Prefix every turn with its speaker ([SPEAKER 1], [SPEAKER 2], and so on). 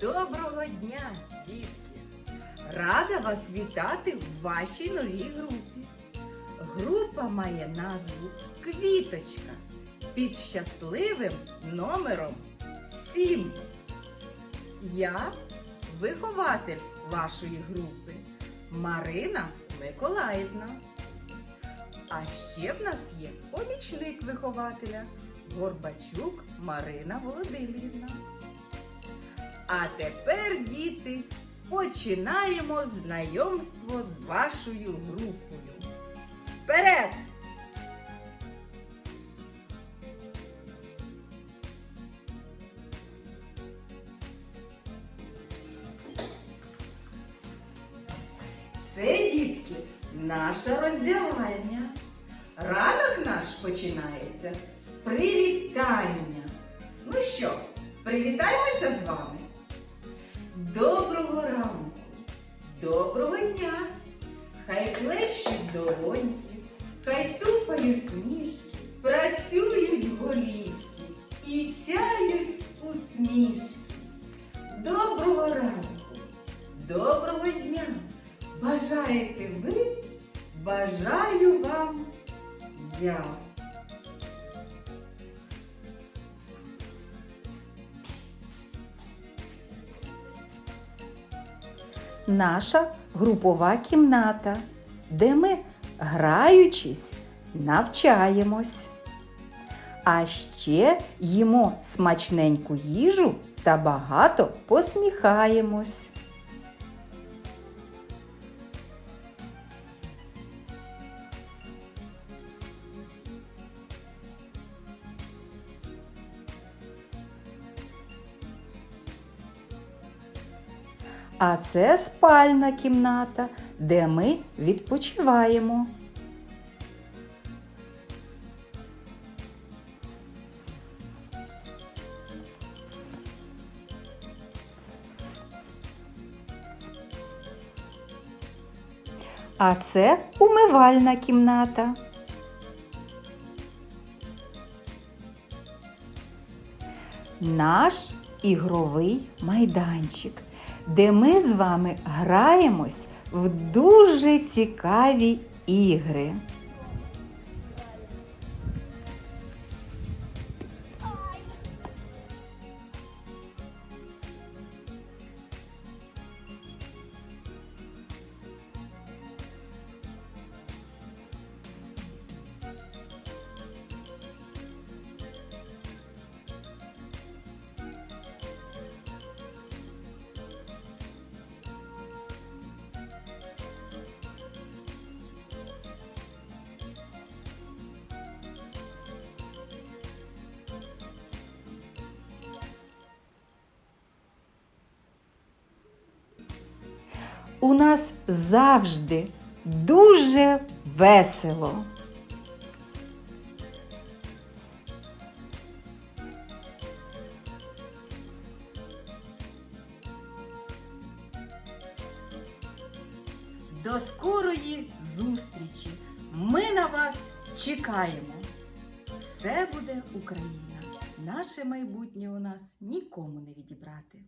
[SPEAKER 1] Доброго дня, дітки! Рада вас вітати в вашій новій групі. Група має назву Квіточка під щасливим номером 7. Я вихователь вашої групи Марина Миколаївна. А ще в нас є помічник вихователя Горбачук Марина Володимирівна. А тепер, діти, починаємо знайомство з вашою групою. Вперед! Це, дітки, наша роздягальня. Ранок наш починається з привітання. Ну що, привітаємося з вами? Тупають ніжки, працюють голівки і сяють усмішки. Доброго ранку, доброго дня! Бажаєте ви, бажаю вам я.
[SPEAKER 2] наша групова кімната, де ми, граючись, навчаємось. А ще їмо смачненьку їжу та багато посміхаємось. А це спальна кімната, де ми відпочиваємо. А це умивальна кімната. Наш ігровий майданчик, де ми з вами граємось в дуже цікаві ігри. У нас завжди дуже весело.
[SPEAKER 1] До скорої зустрічі! Ми на вас чекаємо! Все буде Україна! Наше майбутнє у нас нікому не відібрати.